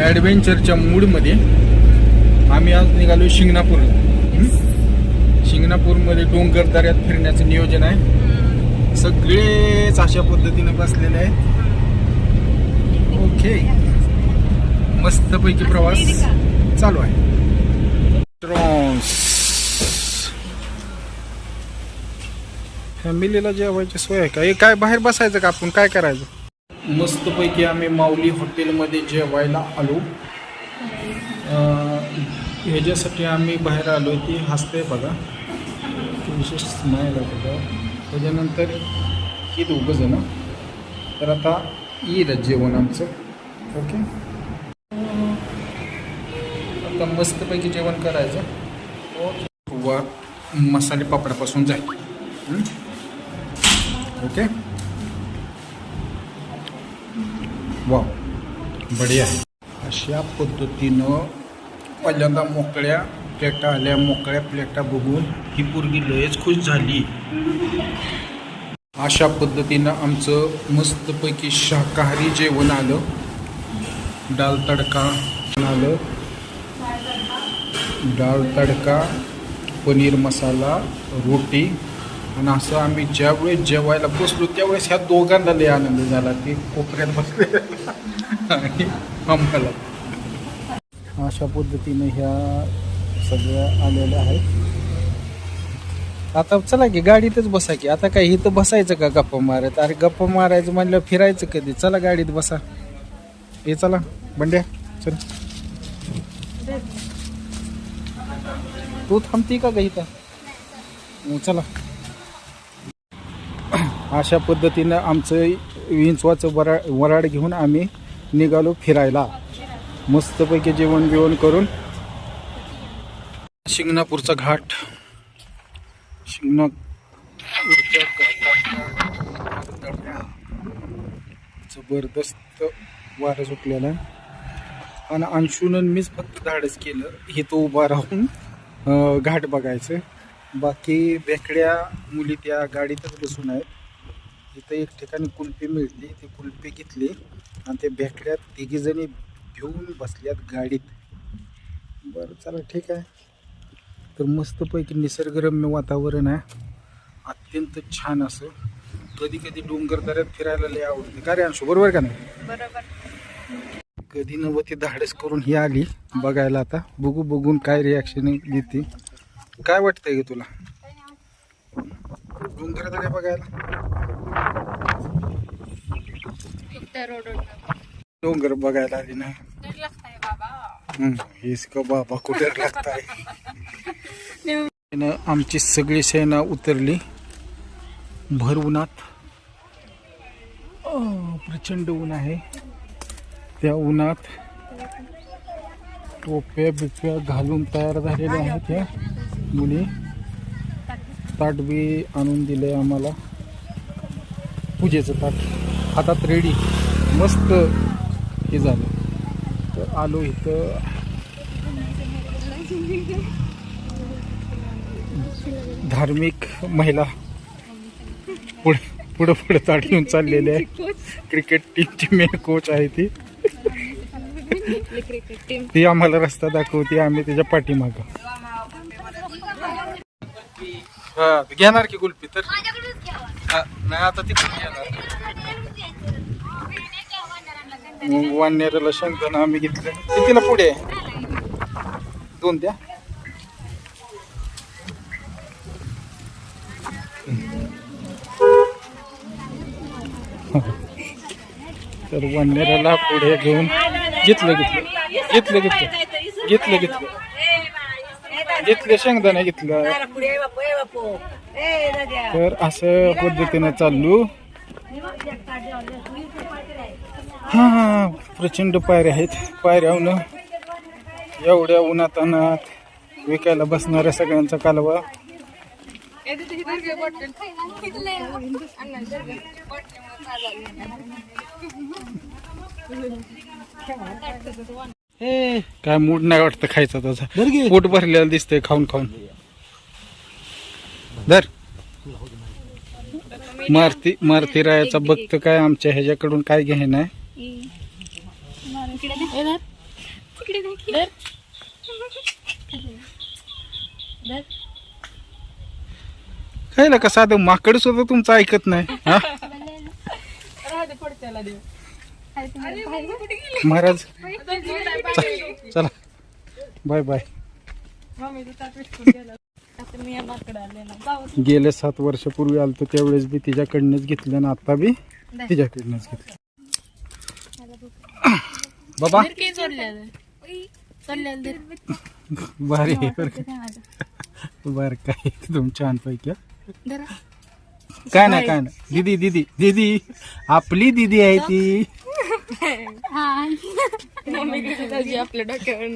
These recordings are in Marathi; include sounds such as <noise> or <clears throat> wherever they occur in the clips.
ॲडव्हेंचरच्या मूडमध्ये आम्ही आज निघालो शिंगणापूर. शिंगणापूरमध्ये डोंगर दऱ्यात फिरण्याचं नियोजन आहे. सगळेच अशा पद्धतीनं बसलेले आहेत. ओके मस्तपैकी प्रवास चालू आहे. ट्रॉन्स फॅमिलीला जेवायची सोय आहे का? हे काय बाहेर बसायचं का आपण? काय करायचं? मस्तपैकी आम्ही माऊली हॉटेलमध्ये जेवायला आलो. ह्याच्यासाठी आम्ही बाहेर आलो ती हसते बघा. विशेष नाही बघा. त्याच्यानंतर ही दोघं जण. तर आता येईल जेवण आमचं. ओके? आता मस्तपैकी जेवण करायचं. ओके. व मसाले पापडापासून जाईल ओके? वा बढिया. अशा पद्धतीनं पहिल्यांदा मोकळ्या प्लेटा आल्या मोकळ्या प्लेटा बघून ही पोरगी लयच खुश झाली. अशा पद्धतीनं आमचं मस्तपैकी शाकाहारी जेवण आलं. डाळ तडका आलं. डाळ तडका पनीर मसाला रोटी पण असं आम्ही ज्यावेळेस जेवायला बसलो त्यावेळेस ह्या दोघांना लय आनंद झाला. ते कोपऱ्यात बसले. आणि आम्हाला. अशा पद्धतीने ह्या सगळ्या आलेल्या आहेत. आता चला की गाडीतच बसा की. आता काय इथं बसायचं का गप्पा मारत? अरे गप्पा मारायचं म्हणलं फिरायचं कधी? चला गाडीत बसा. हे चला. बंड्या चल. तू थांबती का ग इथं? मग चला. अशा पद्धतीनं आमचं विंचवाचं वरा वराड घेऊन आम्ही निघालो फिरायला. मस्तपैकी जेवण बिवण करून शिंगणापूरचा घाट. शिंगणापूरच्या घाटाच्या जबरदस्त वारं सुटलेला. आहे आणि अंशुनन मीच फक्त धाडस केलं. हे तो उभा राहून घाट बघायचं. बाकी बेकड्या मुली त्या गाडीतच बसून आहेत. इथं एक ठिकाणी कुल्फी मिळते ती कुल्फी घेतली आणि ते बेकड्यात तिघीजणी घेऊन बसल्यात गाडीत. बरं चला ठीक आहे. तर मस्तपैकी निसर्गरम्य वातावरण आहे. अत्यंत छान असं. कधी कधी डोंगर दऱ्यात फिरायला लय आवडते. का रे अंशू? बरोबर का नाही? बरोबर. कधी नव्हती धाडस करून ही आली बघायला आता. बघू बघून काय रिॲक्शन देते काय वाटतंय ग तुला? डोंगर दऱ्या बघायला? डोंगर बघायला आली ना हेच का बाबा कुठे <laughs> लागताय? आमची सगळी सेना उतरली. भर उन्हात प्रचंड ऊन आहे. त्या उन्हात टोप्या बिप्या घालून तयार झालेल्या आहेत त्या मुली. ताट बी आणून दिले आम्हाला. पूजेचं ताट. हातात रेडी. मस्त हे झालं. तर आलो इथं. धार्मिक महिला पुढे पुढं पुढं ताट घेऊन चाललेले आहे. क्रिकेट टीमची मेन कोच आहे ती. ती आम्हाला रस्ता दाखवते. आम्ही त्याच्या पाठीमाग. घेणार की गुलपी तर? नाही आता ती पण घेणार. मग वानेराला शेंगदाणा आम्ही घेतलं. कितीला पुढे? आहे? दोन द्या. तर वानेराला पुढे घेऊन घेतलं घेतलं. घेतलं घेतलं. घेतलं घेतलं. घेतलं शेंगदाणा घेतलं. तर असं पद्धतीनं चाललो हा हा प्रचंड पायऱ्या आहेत. पायऱ्याहून एवढ्या उन्हात अनात विकायला बसणाऱ्या सगळ्यांचा कालवा. काय मूड नाही वाटतं खायचा त्याचा. पोट भरलेलं दिसतंय खाऊन खाऊन. धर. मारती मारती रायाचा बघतं काय आमच्या ह्याच्याकडून काय घे नाही तिकडे काय का साधं माकड सुद्धा तुमचं ऐकत नाही हा? महाराज चला बाय बाय. गेला आता ना सात वर्षापूर्वी आलतो त्यावेळेस बी तिच्याकडनंच घेतलं ना आता बी तिच्याकडनंच घेतलं. बाबा. बरं बरं काय एकदम छान पैकी काय नाही काय नाही. दीदी दीदी दीदी. आपली दीदी आहे ती. आपल्या डोक्यावर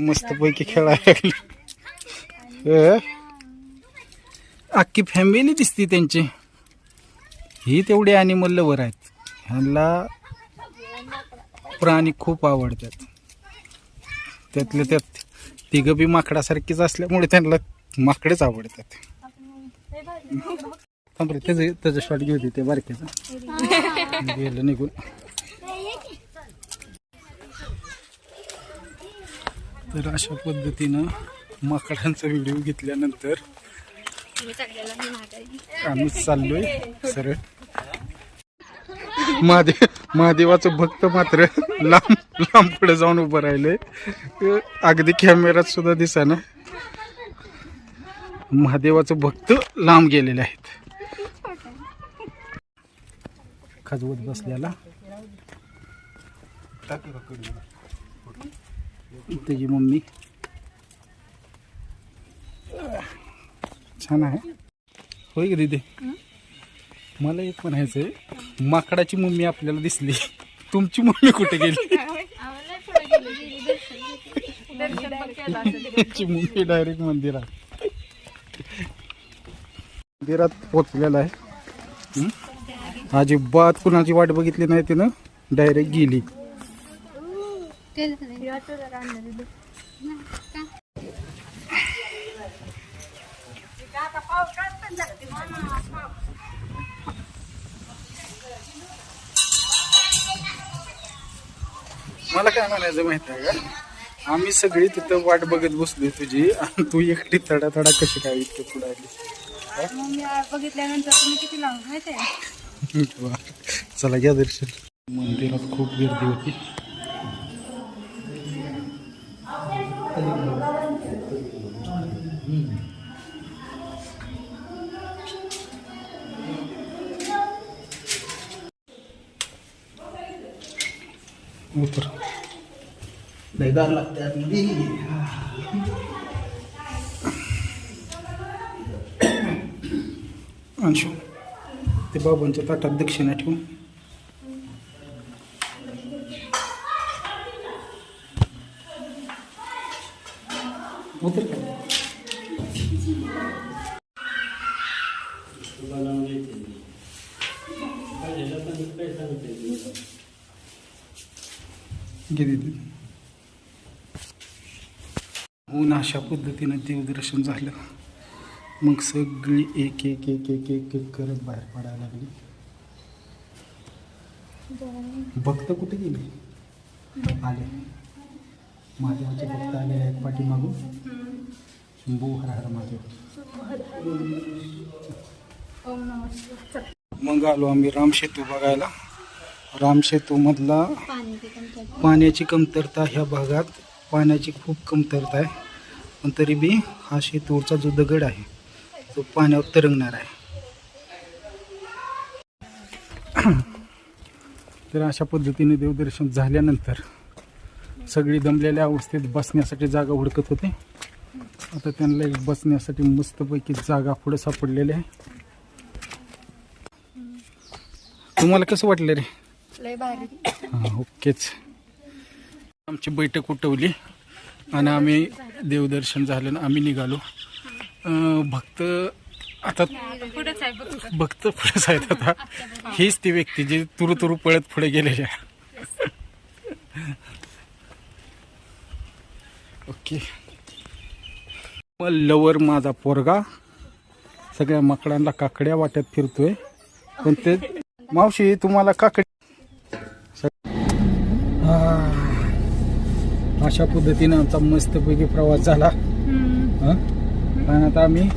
मस्त पैकी खेळायला अ, अख्खी फॅमिली दिसती त्यांची. ही तेवढी अॅनिमल लवर आहेत. ह्यांना प्राणी खूप आवडतात. त्यातल्या त्यात तिघं बी माकडासारखीच असल्यामुळे त्यांना माकडेच आवडतात. थांब रे, त्याचं त्याचं शॉट घेऊ दे ते बारक्याचं गेलं निघून. तर अशा पद्धतीनं माकडांचा व्हिडिओ घेतल्यानंतर आम्ही चाललोय सरळ. महादेव महादेवाचं भक्त मात्र लांब लांब पुढे जाऊन उभं राहिलंय. अं, अगदी कॅमेऱ्यात सुद्धा दिसाना. महादेवाचं भक्त लांब गेलेले आहेत. खाजवत बसल्याला. त्याची मम्मी. छान आहे. होय का दिदी? मला एक म्हणायचंय. माकडाची मम्मी आपल्याला दिसली. तुमची मम्मी कुठे गेली? त्याची मम्मी डायरेक्ट मंदिरात. मंदिरात पोचलेला आहे. हं? अजिबात कुणाची वाट बघितली नाही तिनं. डायरेक्ट गेली. मला काय म्हणायचं माहिती आहे का? आम्ही सगळी तिथं वाट बघत बसलोय तुझी. आणि तू एकटी तडा तडा कशी काय इतकं पुढे आली बघितल्यानंतर तुम्ही किती लावून माहिती आहे? वा. चला घ्या दर्शन. मंदिरात खूप गर्दी होती. उतर. लयदार लागते आतमध्ये अंशू ते बाबांच्या ताटात दक्षिणा ठेवून. उतर का अशा पद्धतीनं देवदर्शन झालं. मग सगळी एक एक एक एक एक एक करत बाहेर पडायला लागली. भक्त कुठे गेले? आले. महादेवाचे भक्त आलेले आहेत पाठीमागून. शंभू हर हर महादेव. मग आलो आम्ही रामसेतू बघायला. रामसेतूमधला पाण्याची कमतरता ह्या भागात पाण्याची खूप कमतरता आहे. पण तरी बी हा शेतूरचा जो दगड आहे तो पाण्यावर तरंगणार आहे. <clears throat> तर अशा पद्धतीने देवदर्शन झाल्यानंतर सगळी दमलेल्या अवस्थेत बसण्यासाठी जागा हुडकत होते. आता त्यांना एक बसण्यासाठी मस्तपैकी जागा पुढे सापडलेली आहे. तुम्हाला कसं वाटलं रे? हां ओकेच. आमची बैठक उठवली. आणि आम्ही देवदर्शन झालं आम्ही निघालो. भक्त आता भक्त पुढेच आहेत आता. हीच ती व्यक्ती जी तुरु तुरु पळत पुढे गेलेली आहे. ओके. लवर माझा पोरगा. सगळ्या माकडांना काकड्या वाट्यात फिरतोय. पण ते मावशी तुम्हाला काकडी अशा पद्धतीनं आमचा मस्तपैकी प्रवास झाला. हं? आणि आता आम्ही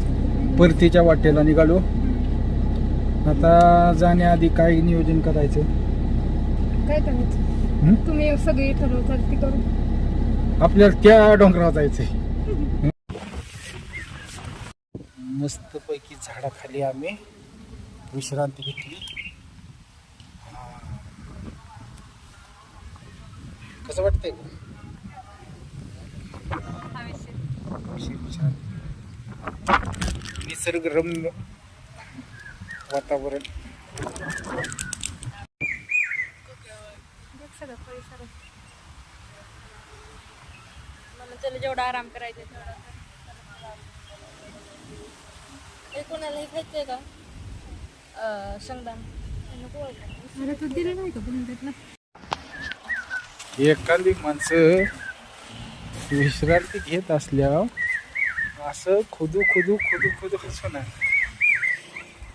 परतीच्या वाटेला निघालो. आता जाण्याआधी काय नियोजन करायचं? काय करायचं? हं? तुम्ही सगळी ठरवताल ती करू. आपल्याला त्या डोंगरावर जायचंय. मस्तपैकी झाडाखाली आम्ही विश्रांती घेतली. कसं वाटतंय? निसर्गरम्य वातावरण. सगळं परिसर मला त्याला जेवढा आराम करायचा तेवढा हे कोणाला हे खायचंय का? अं, शेंगदाणा. हे नको वाटतं. अरे तू दिलं नाही का? बंधुला एखादी माणसं विश्रांती घेत असल्यावर असं खुदू खुदू खुदू खुदू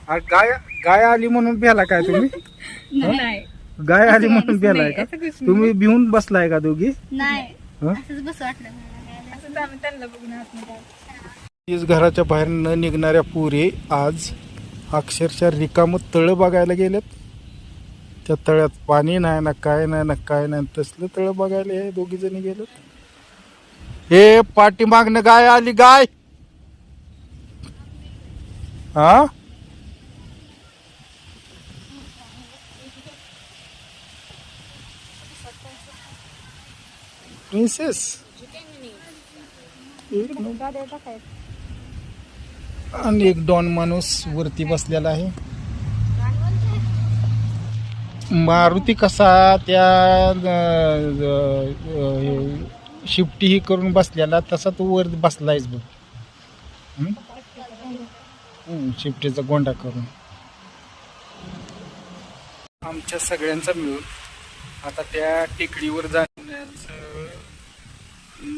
आ, गाय गाय आली म्हणून प्याला काय तुम्ही? <laughs> नाही. गाय आली म्हणून नाही, का? तुम्ही भिवून बसलाय का दोघी? हं? तीच घराच्या बाहेर न निघणाऱ्या पुरे आज अक्षरशः रिकाम तळ बघायला गेलेत. त्या तळ्यात पाणी नाही ना काय नाही ना काय नाही. तसलं तळ बघायला हे दोघी जणी गेलेत. हे पाठीमागनं गाय आली गाय. हा? एक डॉन माणूस वरती बसलेला आहे. मारुती कसा त्या शिफ्टी ही करून बसलेला तसा तो वर बसलायच बघ. शिफ्टीचा गोंडा करून. आमच्या सगळ्यांचा मिळून आता त्या टेकडीवर जाण्याचं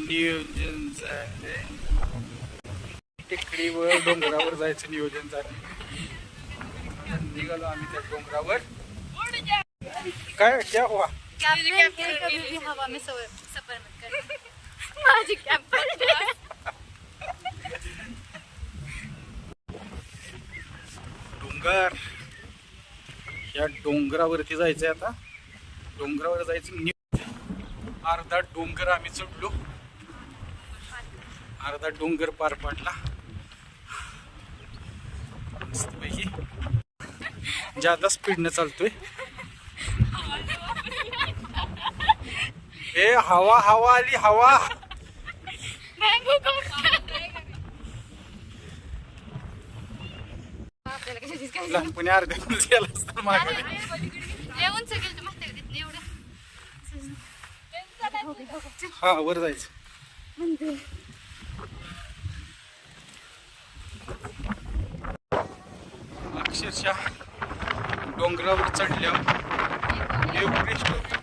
नियोजन झाले टेकडीवर डोंगरावर जायचं नियोजन झालं निघालो आम्ही त्या डोंगरावर. काय क्या हुआ? हवा मी सवय सफर माझी कॅम्प डोंगर. या डोंगरावरती जायचंय आता. डोंगरावर जायचं नि- अर्धा डोंगर आम्ही चढलो. अर्धा डोंगर पार पाडला. मस्तपैकी. जादा स्पीडनं चालतोय. ए हवा हवा आली हवा. लहानपणी अर्ध्या गेला असता मागे. हा वर जायचं. अक्षरशः डोंगरावर चढल्यावर एव्हरेस्ट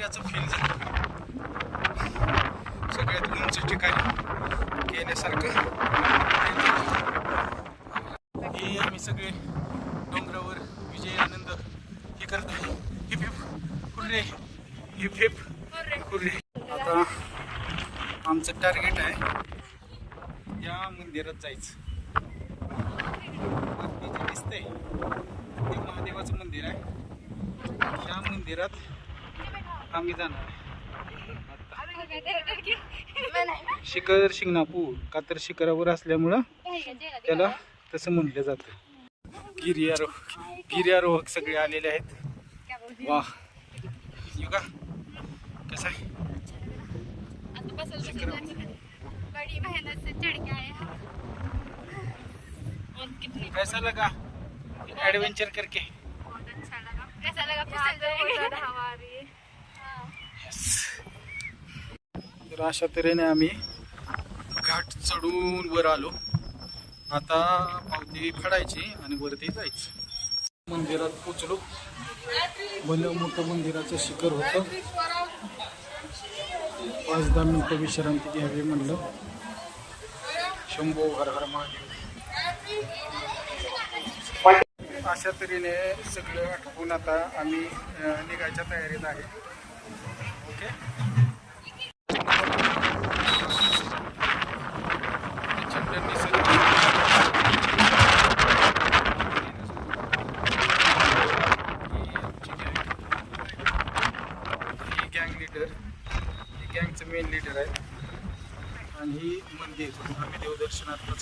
गाठलेल्याचं फील झालं. सगळ्यात उंच ठिकाणी गेल्यासारखं हे आम्ही सगळे डोंगरावर विजय आनंद हे करत आहे. Hip hip hooray hip hip hooray आता आमचं टार्गेट आहे या मंदिरात जायचं. वरती जे दिसतंय. ते महादेवाचं मंदिर आहे. या मंदिरात आम्ही जाणार. शिखर शिंगणापूर का तर शिखरावर असल्यामुळं त्याला तसं म्हटलं जातं. गिर्यारोहक गिर्यारोहक सगळे आलेले आहेत. वा का? कसं आहे? शिखरावर. बड़ी मेहनत से कैसा लगा एडवेंचर करके. कैसा लगा तर अशा तऱ्हेने आम्ही घाट चढून वर आलो. आता पावती फडायची आणि वरती जायचं. मंदिरात पोचलो. भलं मोठं मंदिराचं शिखर होतं. पाच दहा मिनिटं विश्रांती घ्यावी म्हणलं. शंभो हर हर महादेव. अशा तऱ्हेने सगळं आटपून आता आम्ही निघायच्या तयारीत आहे. ओके आपल्याला दिसत ही गँग लीडर ही गँगचं मेन